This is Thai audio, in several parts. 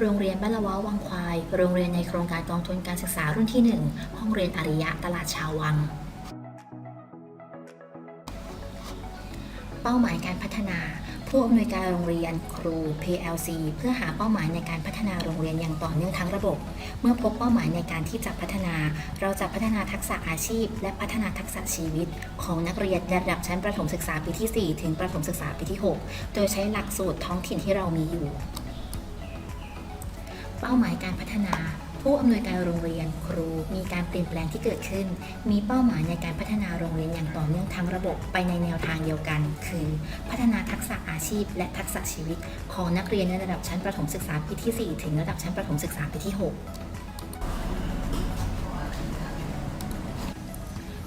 โรงเรียนบ้านละว้าวังควาย โรงเรียนในโครงการกองทุนการศึกษารุ่นที่ 1 ห้องเรียนอริยะตลาดชาววัง เป้าหมายการพัฒนา ผู้อำนวยการโรงเรียนครู PLC เพื่อหาเป้าหมายในการพัฒนาโรงเรียนอย่างต่อเนื่องทั้งระบบ เมื่อพบเป้าหมายในการที่จะพัฒนา เราจะพัฒนาทักษะอาชีพ และพัฒนาทักษะชีวิต ของนักเรียนระดับชั้นประถมศึกษาปีที่ 4 ถึงประถมศึกษาปีที่ 6 โดยใช้หลักสูตรท้องถิ่นที่เรามีอยู่ เป้าหมายการพัฒนา ผู้อำนวยการโรงเรียนครู มีการเปลี่ยนแปลงที่เกิดขึ้น มีเป้าหมายในการพัฒนาโรงเรียนอย่างต่อเนื่องทั้งระบบไปในแนวทางเดียวกัน คือ พัฒนาทักษะอาชีพ และทักษะชีวิต ของนักเรียนในระดับชั้นประถมศึกษาปีที่ 4 ถึงระดับชั้นประถมศึกษาปีที่ 6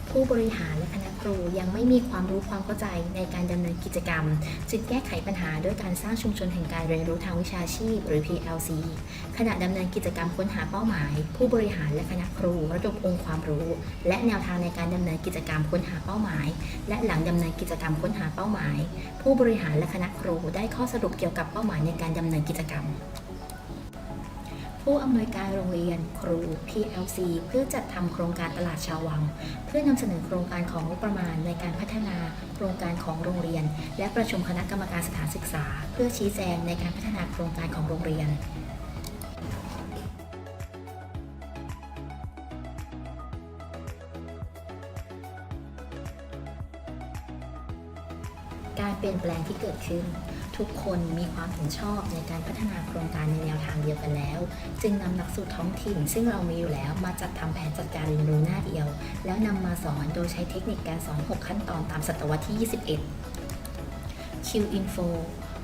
ผู้บริหารและคณะ รูยังไม่มีความรู้ความเข้าใจในการดำเนินกิจกรรม จึงแก้ไขปัญหาด้วยการสร้างชุมชนแห่งการเรียนรู้ทางวิชาชีพ หรือ PLC ขณะดำเนินกิจกรรมค้นหาเป้าหมาย ผู้บริหารและคณะครูระดมองค์ความรู้ และแนวทางในการดำเนินกิจกรรมค้นหาเป้าหมาย และหลังดำเนินกิจกรรมค้นหาเป้าหมาย ผู้บริหารและคณะครูได้ข้อสรุปเกี่ยวกับเป้าหมายในการดำเนินกิจกรรม ผู้อำนวยการโรงเรียนครู PLC เพื่อจัดทำโครงการตลาดชาววัง เพื่อนำเสนอโครงการของงบประมาณในการพัฒนาโครงการของโรงเรียน และประชุมคณะกรรมการสถานศึกษา เพื่อชี้แจงในการพัฒนาโครงการของโรงเรียนการเปลี่ยนแปลงที่เกิดขึ้น ทุกคนมีความเห็นชอบในการพัฒนาโครงการในแนวทางเดียวกันแล้ว จึงนำหลักสูตรท้องถิ่น ซึ่งเรามีอยู่แล้วมาจัดทำแผนจัดการเรียนรู้หน้าเดียว แล้วนำมาสอนโดยใช้เทคนิคการสอน 6 ขั้นตอนตามศตวรรษที่ 21 Q Info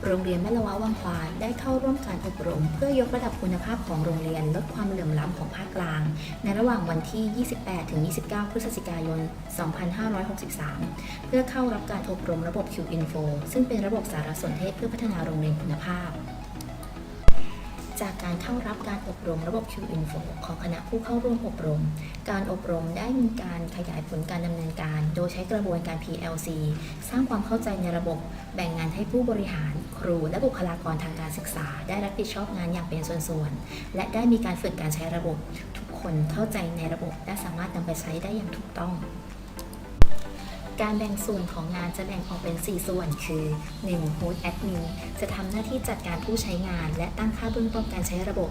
โรงเรียนแม่ละวะวังควานได้เข้าร่วมการอบรม เพื่อยกระดับคุณภาพของโรงเรียนลดความเหลื่อมล้ำของภาคกลาง ในระหว่างวันที่ 28 ถึง 29 พฤศจิกายน 2563 เพื่อเข้ารับการอบรมระบบ Q Info ซึ่งเป็นระบบสารสนเทศเพื่อพัฒนาโรงเรียนคุณภาพ จากการเข้ารับการอบรมระบบ Q Info ของคณะผู้เข้าร่วมอบรม การอบรมได้มีการขยายผลการดำเนินการ โดยใช้กระบวนการ PLC สร้างความเข้าใจในระบบ แบ่งงานให้ผู้บริหาร ครู และบุคลากรทางการศึกษา ได้รับผิดชอบงานอย่างเป็นส่วนๆ และได้มีการฝึกการใช้ระบบ ทุกคนเข้าใจในระบบ และสามารถนำไปใช้ได้อย่างถูกต้อง การแบ่งส่วนของงานจะแบ่งออกเป็น 4 ส่วนคือ 1. Host Admin จะทำหน้าที่จัดการผู้ใช้งาน และตั้งค่าเบื้องต้นการใช้ระบบ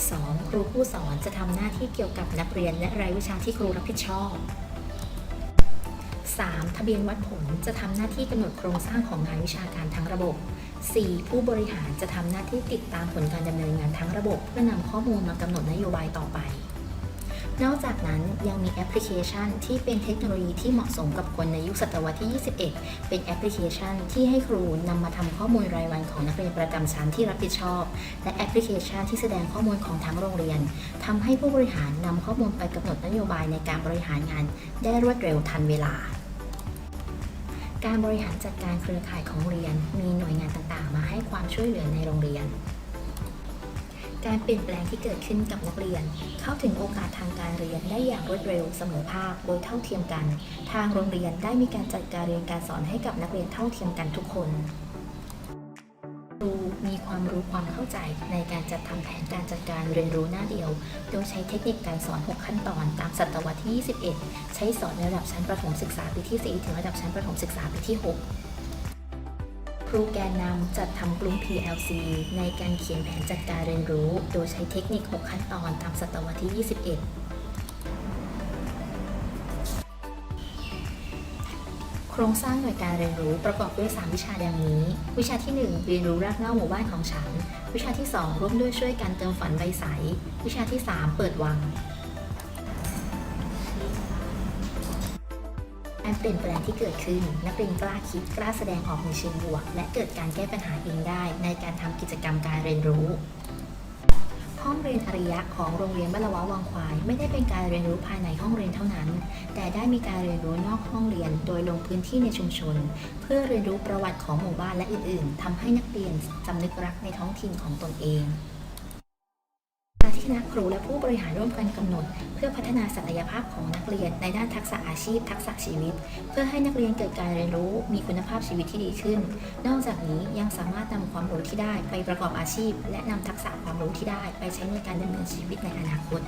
2. ครูผู้สอนจะทำหน้าที่เกี่ยวกับนักเรียนและรายวิชาที่ครูรับผิดชอบ 3. ทะเบียนวัดผลจะทำหน้าที่กำหนดโครงสร้างของงานวิชาการทั้งระบบ 4. ผู้บริหารจะทำหน้าที่ติดตามผลการดำเนินงานทั้งระบบ เพื่อนำข้อมูลมากำหนดนโยบายต่อไป นอกจากนั้นยังมีแอปพลิเคชัน ที่เป็นเทคโนโลยีที่เหมาะสมกับคนในยุคศตวรรษที่ 21 เป็นแอปพลิเคชัน ที่ให้ครูนำมาทำข้อมูลรายวันของนักเรียนประจำชั้นที่รับผิดชอบ และแอปพลิเคชันที่แสดงข้อมูลของทั้งโรงเรียนทำให้ผู้บริหารนำข้อมูลไปกำหนดนโยบายในการบริหารงาน ได้รวดเร็วทันเวลาการบริหารจัดการเครือข่ายของโรงเรียน มีหน่วยงานต่างๆ มาให้ความช่วยเหลือในโรงเรียน การเปลี่ยนแปลงที่เกิดขึ้นกับนักเรียน เข้าถึงโอกาสทางการเรียนได้อย่างรวดเร็วเสมอภาคโดยเท่าเทียมกัน ทางโรงเรียนได้มีการจัดการเรียนการสอนให้กับนักเรียนเท่าเทียมกันทุกคนครูมีความรู้ความเข้าใจในการจัดทำแผนการจัดการเรียนรู้หน้าเดียว โดยใช้เทคนิคการสอน 6 ขั้นตอนตามศตวรรษที่ 21 ใช้สอนในระดับชั้นประถมศึกษาปีที่ 4 ถึงระดับชั้นประถมศึกษาปีที่ 6 รูแกนนำจัดทำกลุ่ม PLC ในการเขียนแผนจัดการเรียนรู้ โดยใช้เทคนิค 6 ขั้นตอนตามศตวรรษที่ 21 โครงสร้างหน่วยการเรียนรู้ประกอบด้วย 3 วิชาดังนี้ วิชาที่ 1 เรียนรู้รากเหง้าหมู่บ้านของฉัน วิชาที่ 2 ร่วมด้วยช่วยกันเติมฝันใบใส วิชาที่ 3 เปิดวัง การเปลี่ยนแปลงที่เกิดขึ้น นักเรียนกล้าคิดกล้าแสดงออกในเชิงบวก และเกิดการแก้ปัญหาเองได้ ในการทำกิจกรรมการเรียนรู้ ห้องเรียนอริยะของโรงเรียนบ้านลวะวังควาย ไม่ได้เป็นการเรียนรู้ภายในห้องเรียนเท่านั้น แต่ได้มีการเรียนรู้นอกห้องเรียนโดยลงพื้นที่ในชุมชน เพื่อเรียนรู้ประวัติของหมู่บ้านและอื่น ๆทำให้นักเรียนสำนึกรักในท้องถิ่นของตนเอง คณะครูและผู้บริหารร่วมกันกำหนด เพื่อพัฒนาศักยภาพของนักเรียนในด้านทักษะอาชีพ ทักษะชีวิต เพื่อให้นักเรียนเกิดการเรียนรู้มีคุณภาพชีวิตที่ดีขึ้น นอกจากนี้ยังสามารถนำความรู้ที่ได้ไปประกอบอาชีพ และนำทักษะความรู้ที่ได้ ไปใช้ในการดำเนินชีวิตในอนาคต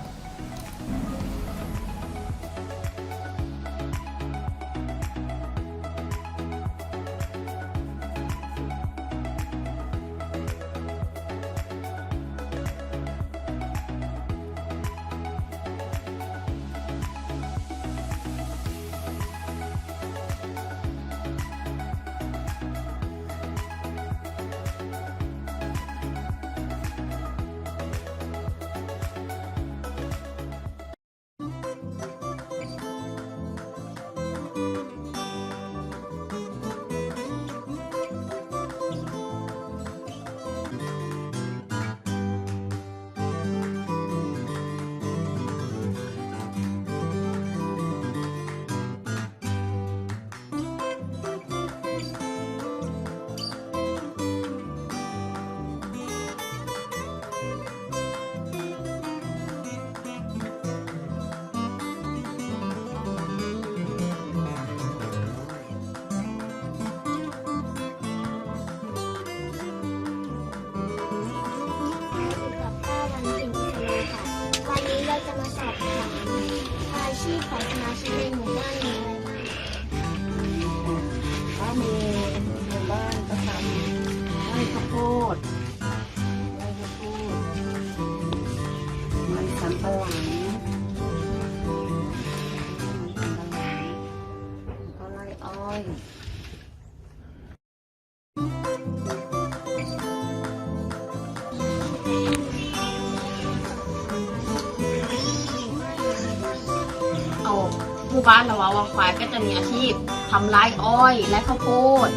บ้านเราว่าวังควายก็จะมีอาชีพทำไร่อ้อยไร่ข้าวโพด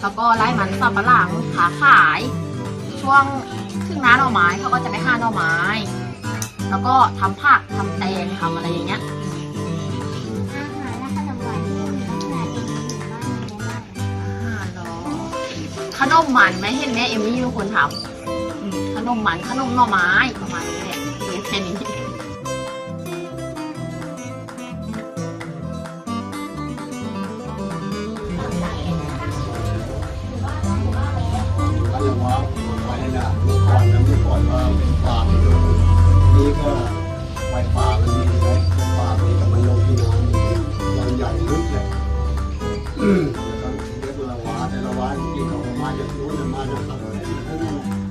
แล้วก็ไร่มันสำปะหลังขาขาย ช่วงถึงหน้าหน่อไม้เขาก็จะไปหาหน่อไม้ แล้วก็ทำผักทำแตงทำอะไรอย่างเงี้ยอาหารและขนมหวานที่มีลักษณะเด่นในหมู่บ้านมีอะไรบ้างอ่าเหรอขนมมันไหมเห็นแม่เอมมี่เป็นคนทำอืมขนมมันขนมหน่อไม้ประมาณนี้แหละ ที่เข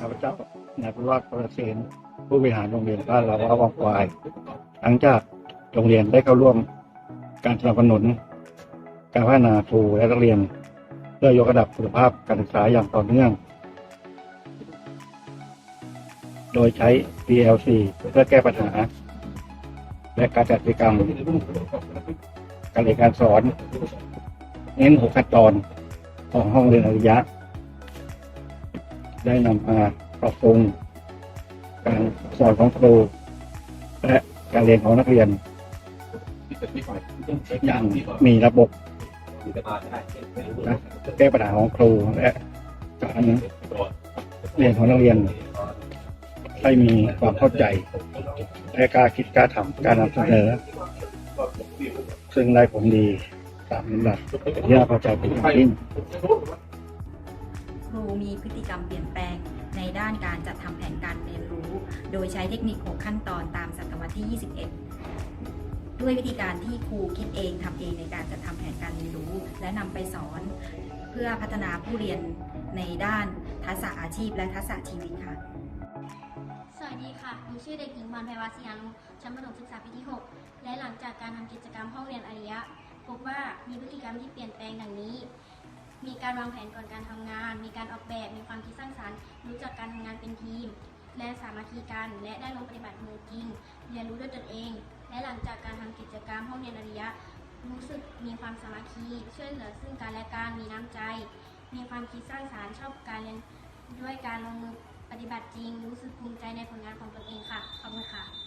ข้าพเจ้านายผู้ว่าประเสนผู้บริหารโรงเรียนบ้านเราว่าวังควายหลังจากโรงเรียนได้เข้าร่วมการสนับสนุน การพัฒนาครูและนักเรียน เพื่อยกระดับคุณภาพการศึกษาอย่างต่อเนื่อง โดยใช้ PLC เพื่อแก้ปัญหา และการจัดกิจกรรม การเรียนการสอน เน้นหกขั้นตอนของห้องเรียนอริยะ ได้นำมาปรับปรุงการสอนของครู และการเรียนของนักเรียน อย่างมีระบบนะแก้ปัญหาของครูและการเรียนของนักเรียน ให้มีความเข้าใจ และกล้าคิดกล้าทำการนำเสนอ ซึ่งได้ผลดีตามลำดับที่น่าพอใจเป็นอย่างยิ่ง ครูมีพฤติกรรมเปลี่ยนแปลงในด้านการจัดทำแผนการเรียนรู้ โดยใช้เทคนิค 6 ขั้นตอนตามศตวรรษที่ 21 ด้วยวิธีการที่ครูคิดเองทำเองในการจัดทำแผนการเรียนรู้ และนำไปสอนเพื่อพัฒนาผู้เรียนในด้านทักษะอาชีพและทักษะชีวิตค่ะ สวัสดีค่ะ หนูชื่อเด็กหญิงพรไพวาสยานุชั้นประถมศึกษาปีที่ 6 และหลังจากการทำกิจกรรมห้องเรียนอริยะ พบว่ามีพฤติกรรมที่เปลี่ยนแปลงดังนี้ มีการวางแผนก่อนการทำงาน มีการออกแบบ มีความคิดสร้างสรรค์ รู้จักการทำงานเป็นทีม และสามัคคีกัน และได้ลงปฏิบัติมือจริง เรียนรู้ด้วยตนเอง และหลังจากการทำกิจกรรมห้องเรียนอริยะ รู้สึกมีความสามัคคี ช่วยเหลือซึ่งกันและกัน มีน้ำใจ มีความคิดสร้างสรรค์ ชอบการเรียนด้วยการลงมือปฏิบัติจริง รู้สึกภูมิใจในผลงานของตนเองค่ะ ขอบคุณค่ะ